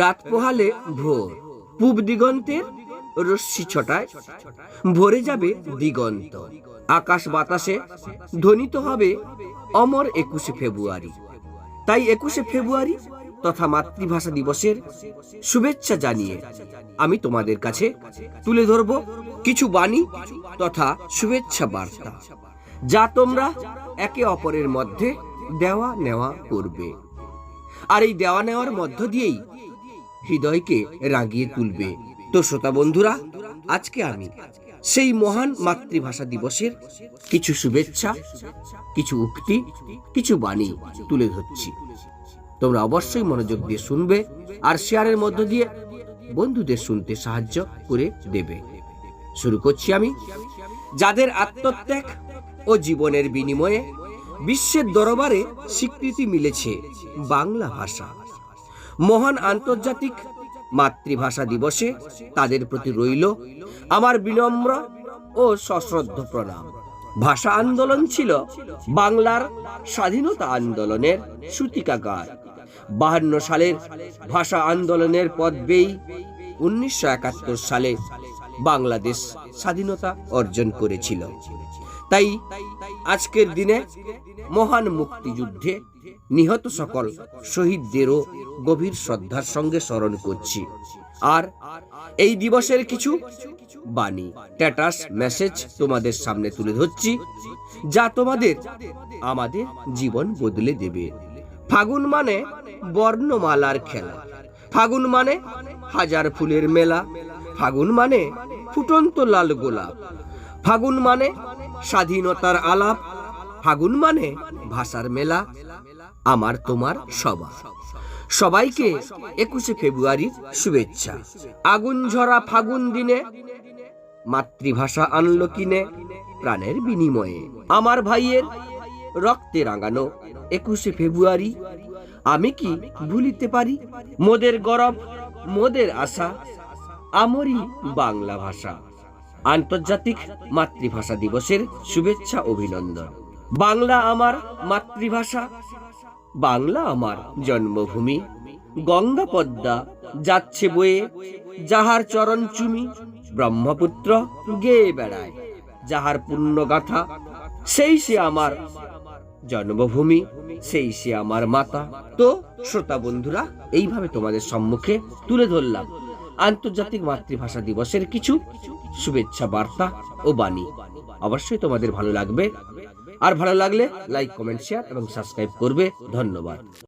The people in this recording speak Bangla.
রাত পোহালে ভোর। পূব দিগন্তের রশ্মি ছটায় ভরে যাবে দিগন্ত। আকাশ বাতাসে ধ্বনিত হবে অমর একুশে ফেব্রুয়ারি। তাই একুশে ফেব্রুয়ারি তথা মাতৃভাষা দিবসের শুভেচ্ছা জানিয়ে আমি তোমাদের কাছে তুলে ধরব কিছু বাণী তথা শুভেচ্ছা বার্তা, যা তোমরা একে অপরের মধ্যে দেওয়া নেওয়া করবে। আর এই দেওয়া নেওয়ার মধ্য দিয়েই হৃদয়কে রাগিয়ে তুলবে। তো শ্রোতা বন্ধুরা, আজকে আমি সেই মহান মাতৃভাষা দিবসের কিছু শুভেচ্ছা, কিছু উক্তি, কিছু বাণী তুলে ধরছি। তোমরা অবশ্যই মনোযোগ দিয়ে শুনবে আর শেয়ারের মধ্য দিয়ে বন্ধুদের শুনতে সাহায্য করে দেবে। শুরু করছি আমি। যাদের আত্মত্যাগ ও জীবনের বিনিময়ে বিশ্বের দরবারে স্বীকৃতি মিলেছে বাংলা ভাষা মহান আন্তর্জাতিক মাতৃভাষা দিবসে তাদের প্রতি রইল আমার বিনম্র ও সশ্রদ্ধ প্রণাম। ভাষা আন্দোলন ছিল বাংলার স্বাধীনতা আন্দোলনের সূতিকাগার। বাহান্ন সালের ভাষা আন্দোলনের পথ বেই উনিশশো সালে বাংলাদেশ স্বাধীনতা অর্জন করেছিল। তাই আজকের দিনে মহান মুক্তিযুদ্ধে নিহত সকল শহীদদেরও গভীর শ্রদ্ধার সঙ্গে স্মরণ করছি। আর এই দিবসের কিছু বাণী স্ট্যাটাস মেসেজ তোমাদের সামনে তুলে ধরছি, যা তোমাদের আমাদের জীবন বদলে দেবে। ফাগুন মানে বর্ণমালার খেলা। ফাগুন মানে হাজার ফুলের মেলা। ফাগুন মানে ফুটন্ত লাল গোলাপ। ফাগুন মানে স্বাধীনতার আলাপ, ফাগুন মানে ভাষার মেলা, আমার তোমার সবার সবাইকে একুশে ফেব্রুয়ারির শুভেচ্ছা। আগুন ঝরা ফাগুন দিনে, মাতৃভাষা আনলো কিনে, প্রাণের বিনিময়ে। আমার ভাইয়ের রক্তে রাঙানো একুশে ফেব্রুয়ারি, আমি কি ভুলিতে পারি? মোদের গরব, মোদের আশা, আমরি বাংলা ভাষা। আন্তর্জাতিক মাতৃভাষা দিবসের শুভেচ্ছা অভিনন্দন। বাংলা আমার মাতৃভাষা। বাংলা আমার জন্মভূমি। গঙ্গা পদ্মা যাচ্ছে বয়ে, যাহার চরণ চুমি, ব্রহ্মপুত্র গেয়ে বেড়ায়। যাহার পুণ্যগাথা, সেই সে আমার জন্মভূমি, সেই সে আমার মাতা। তো, শ্রোতা বন্ধুরা, এইভাবে তোমাদের সম্মুখে তুলে ধরলাম। আন্তর্জাতিক মাতৃভাষা দিবসের কিছু শুভেচ্ছা, বার্তা ও বাণী। অবশ্যই তোমাদের ভালো লাগবে। আর ভালো লাগলে লাইক কমেন্ট শেয়ার এবং সাবস্ক্রাইব করবে। ধন্যবাদ।